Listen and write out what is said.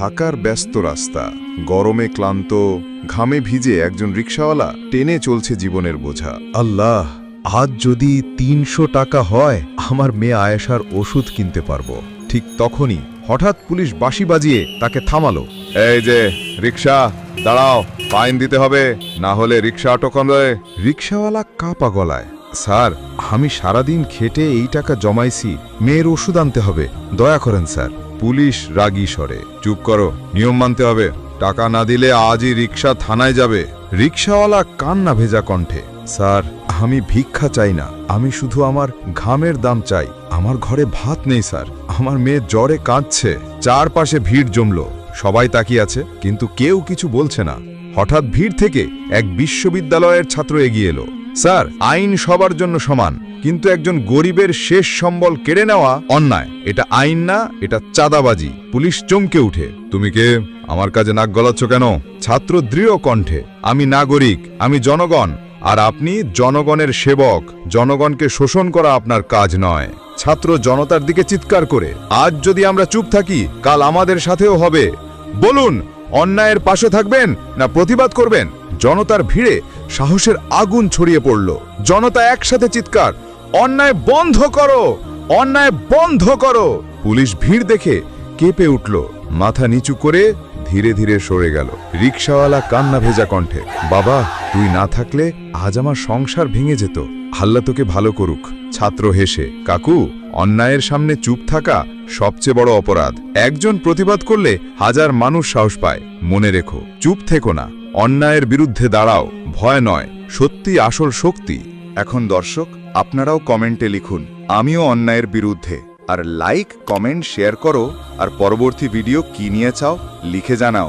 ঢাকার ব্যস্ত রাস্তা। গরমে ক্লান্ত, ঘামে ভিজে একজন রিক্সাওয়ালা টেনে চলছে জীবনের বোঝা। আল্লাহ, আজ যদি তিনশো টাকা হয়, আমার মেয়ে আয়েশার ওষুধ কিনতে পারব। ঠিক তখনই হঠাৎ পুলিশ বাঁশি বাজিয়ে তাকে থামালো। এই যে, রিক্সা, দাঁড়াও, ফাইন দিতে হবে, না হলে রিক্সা আটক হবে রিক্সাওয়ালা কাপা গলায়, স্যার, আমি সারাদিন খেটে এই টাকা জমাইছি, মেয়ের ওষুধ আনতে হবে, দয়া করেন, স্যার। পুলিশ রাগী স্বরে, চুপ করো, নিয়ম মানতে হবে। টাকা না দিলে আজই রিক্সা থানায় যাবে। রিক্সাওয়ালা কান্না ভেজা কণ্ঠে, স্যার, আমি ভিক্ষা চাই না, আমি শুধু আমার ঘামের দাম চাই। আমার ঘরে ভাত নেই, স্যার। আমার মেয়ে জ্বরে কাঁদছে। চারপাশে ভিড় জমল। সবাই তাকিয়ে আছে, কিন্তু কেউ কিছু বলছে না। হঠাৎ ভিড় থেকে এক বিশ্ববিদ্যালয়ের ছাত্র এগিয়ে এলো। স্যার, আইন সবার জন্য সমান, কিন্তু একজন গরিবের শেষ সম্বল কেড়ে নেওয়া অন্যায়। এটা আইন না, এটা চাঁদাবাজি। পুলিশ চমকে উঠে, তুমি কে? আমার কাজে নাক গলাচ্ছ কেন? ছাত্র দৃঢ় কণ্ঠে, আমি নাগরিক, আমি জনগণ, আর আপনি জনগণের সেবক। জনগণকে শোষণ করা আপনার কাজ নয়। ছাত্র জনতার দিকে চিৎকার করে, আজ যদি আমরা চুপ থাকি, কাল আমাদের সাথেও হবে। বলুন, অন্যায়ের পাশে থাকবেন না প্রতিবাদ করবেন? জনতার ভিড়ে সাহসের আগুন ছড়িয়ে পড়ল। জনতা একসাথে চিৎকার, অন্যায় বন্ধ করো! অন্যায় বন্ধ করো! পুলিশ ভিড় দেখে কেঁপে উঠল। মাথা নিচু করে ধীরে ধীরে সরে গেল। রিক্সাওয়ালা কান্না ভেজা কণ্ঠে, বাবা, তুই না থাকলে আজ আমার সংসার ভেঙে যেত। হাল্লা তোকে ভালো করুক। ছাত্র হেসে, কাকু, অন্যায়ের সামনে চুপ থাকা সবচেয়ে বড় অপরাধ। একজন প্রতিবাদ করলে হাজার মানুষ সাহস পায়। মনে রেখো, চুপ থেকো না। অন্যায়ের বিরুদ্ধে দাঁড়াও, ভয় নয়, সত্যি আসল শক্তি। এখন দর্শক, আপনারাও কমেন্টে লিখুন, আমিও অন্যায়ের বিরুদ্ধে। আর লাইক কমেন্ট শেয়ার করো, আর পরবর্তী ভিডিও কী নিয়ে চাও, লিখে জানাও।